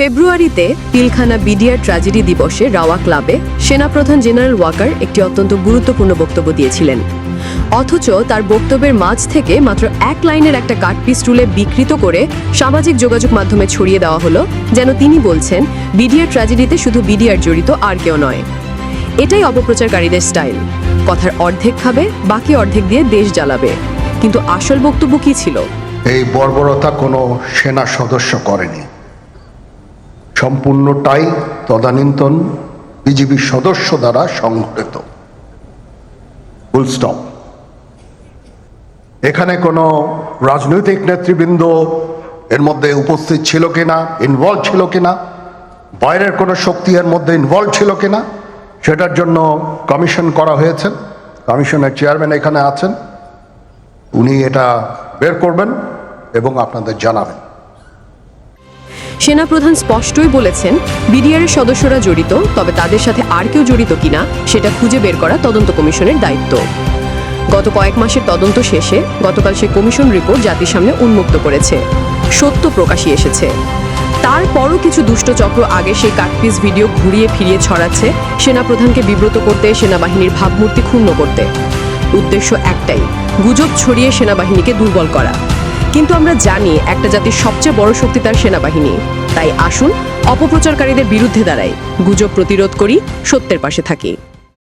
ফেব্রুয়ারিতে Pilkhana BDR tragedy দিবসে রাওয়া ক্লাবে সেনাপ্রধান জেনারেল ওয়াকার একটি অত্যন্ত গুরুত্বপূর্ণ বক্তব্য দিয়েছিলেন। অথচ তার বক্তব্যের মাঝ থেকে মাত্র এক লাইনের একটা কাটপিস তুলে বিকৃত করে সামাজিক যোগাযোগ মাধ্যমে ছড়িয়ে দেওয়া হলো, যেন তিনি বলছেন, বিডিআর ট্র্যাজেডিতে শুধু বিডিআর জড়িত আর কেউ নয়। এটাই অপপ্রচারকারীদের স্টাইল। কথার অর্ধেক খাবে, বাকি অর্ধেক দিয়ে দেশ জ্বালাবে। কিন্তু আসল বক্তব্য কি ছিল? এই বর্বরতা কোনো সেনা সদস্য করেনি। সম্পূর্ণটাই তদানীন্তন বিজিবি সদস্য দ্বারা সংঘটিত। ফুল স্টপ এখানে কোনো রাজনৈতিক নেতৃবৃন্দ এর মধ্যে উপস্থিত ছিল কিনা ইনভলভ ছিল কিনা, বাইরের কোনো শক্তি এর মধ্যে ইনভলভ ছিল কিনা, সেটার জন্য কমিশন করা হয়েছে। কমিশনের চেয়ারম্যান এখানে আছেন। উনি এটা বের করবেন এবং আপনাদের জানাবেন। সেনাপ্রধান স্পষ্টই বলেছেন বিডিআর এর সদস্যরা জড়িত, তবে তাদের সাথে আর কেউ জড়িত কিনা, সেটা খুঁজে বের করা তদন্ত কমিশনের দায়িত্ব। গত কয়েক মাসের তদন্ত শেষে গতকাল সে কমিশন রিপোর্ট জাতির সামনে উন্মুক্ত করেছে। সত্য প্রকাশই এসেছে। তারপরও কিছু দুষ্ট চক্র আগে সেই কাটপিস ভিডিও ঘুরিয়ে ফিরিয়ে ছড়াচ্ছে, সেনাপ্রধানকে বিব্রত করতে, সেনাবাহিনীর ভাবমূর্তি ক্ষুণ্ণ করতে। উদ্দেশ্য একটাই, গুজব ছড়িয়ে সেনাবাহিনীকে দুর্বল করা। কিন্তু আমরা জানি একটা জাতির সবচেয়ে বড় শক্তি তার সেনাবাহিনী। তাই আসুন, অপপ্রচারকারীদের বিরুদ্ধে দাঁড়াই। গুজব প্রতিরোধ করি, সত্যের পাশে থাকি।